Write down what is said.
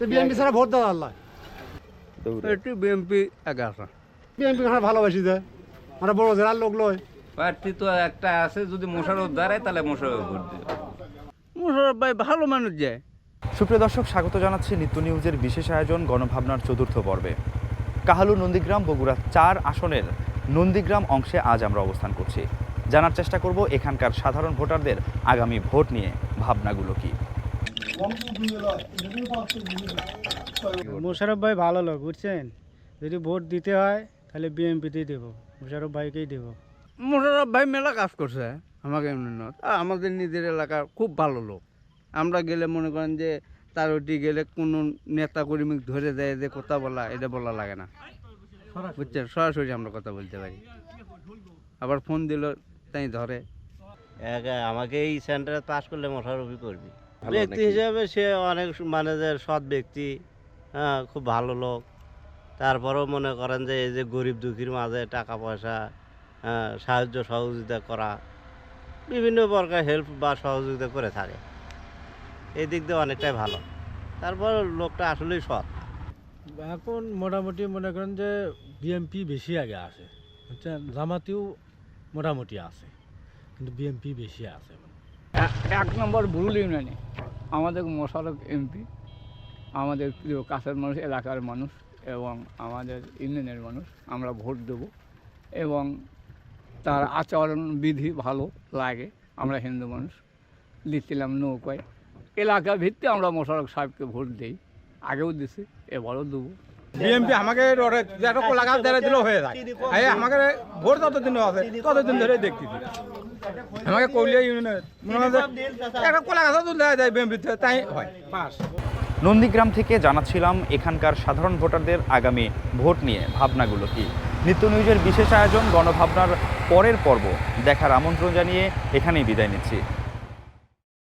তো বিএনপি ছাড়া ভোট দেওয়া আল্লাহ। একটু বিএমপি আগে আসা বিএনপি আমরা ভালোবাসি যায় আমরা বড় জেলার লোক লয়। প্রার্থী তো একটা আছে যদি মোশারফ দাঁড়ায় তাহলে মোশারফ ভোট দিও মুশারফ ভাই ভালো মানুষ যায় সুপ্রিয় দর্শক স্বাগত জানাচ্ছি নিত্য নিউজের বিশেষ আয়োজন গণভাবনার চতুর্থ পর্বে। কাহালু নন্দীগ্রাম বগুড়া চার আসনের নন্দীগ্রাম অংশে আজ আমরা অবস্থান করছি। জানার চেষ্টা করব এখানকার সাধারণ ভোটারদের আগামী ভোট নিয়ে ভাবনাগুলো কি? মোশারফ ভাই ভালো লোক বুঝছেন? যদি ভোট দিতে হয় তাহলে বিএমপিতেই দেবো। মোশারফ ভাইকেই দেবো। মুশারফ ভাই মেলা কাজ করছে আমাকে এমনি নয় আর আমাদের নিজের এলাকার খুব ভালো লোক। আমরা গেলে মনে করেন যে তার ওটি গেলে কোনো নেতা কর্মী ধরে দেয় যে কথা বলা এটা বলা লাগে না। বুঝছেন? সরাসরি আমরা কথা বলতে পারি। আবার ফোন দিল তাই ধরে। একা আমাকে এই সেন্টারে পাস করলে মোশারফি করবি। ব্যক্তি হিসাবে সে অনেক মানে যে সৎ ব্যক্তি হ্যাঁ খুব ভালো লোক। তারপরেও মনে করেন যে এই যে গরিব দুঃখীর মাঝে টাকা পয়সা হ্যাঁ, সাহায্য সহযোগিতা করা বিভিন্ন প্রকার হেল্প বা সহযোগিতা করে থাকে। এই দিক দিয়ে অনেকটাই ভালো। তারপর লোকটা আসলেই সৎ। এখন মোটামুটি মনে করেন যে বিএমপি বেশি আগে আসে। বুঝছেন জামাতিও মোটামুটি আছে কিন্তু বিএমপি বেশি আছে এক নম্বর ভুল ইউনিয়নে। আমাদের মোশারফ এমপি, আমাদের প্রিয় কাছের মানুষ, এলাকার মানুষ এবং আমাদের ইউনিয়নের মানুষ, আমরা ভোট দেব এবং তার আচরণ বিধি ভালো লাগে, আমরা হিন্দু মানুষ, দিচ্ছিলাম নৌকায়। এলাকা ভিত্তি আমরা মোশারফ সাহেবকে ভোট দিই, আগেও দিছি, এবারও দেবো। বিএমপি আমাকে একটা কোলা গাছ ধরে দিলেও হয়ে যায় এই আমাকে ভোট ততদিন আছে ততদিন ধরে দেখতেছি। আমাকে কলিয়া ইউনিয়নের একটা কোলা গাছ দেওয়া যায় বিএমপি তাই হয়। পাস। নন্দীগ্রাম থেকে জানাচ্ছিলাম এখানকার সাধারণ ভোটারদের আগামী ভোট নিয়ে ভাবনাগুলো কি? নিত্য নিউজের বিশেষ আয়োজন গণভাবনার পরের পর্ব দেখার আমন্ত্রণ জানিয়ে এখানেই বিদায় নিচ্ছি।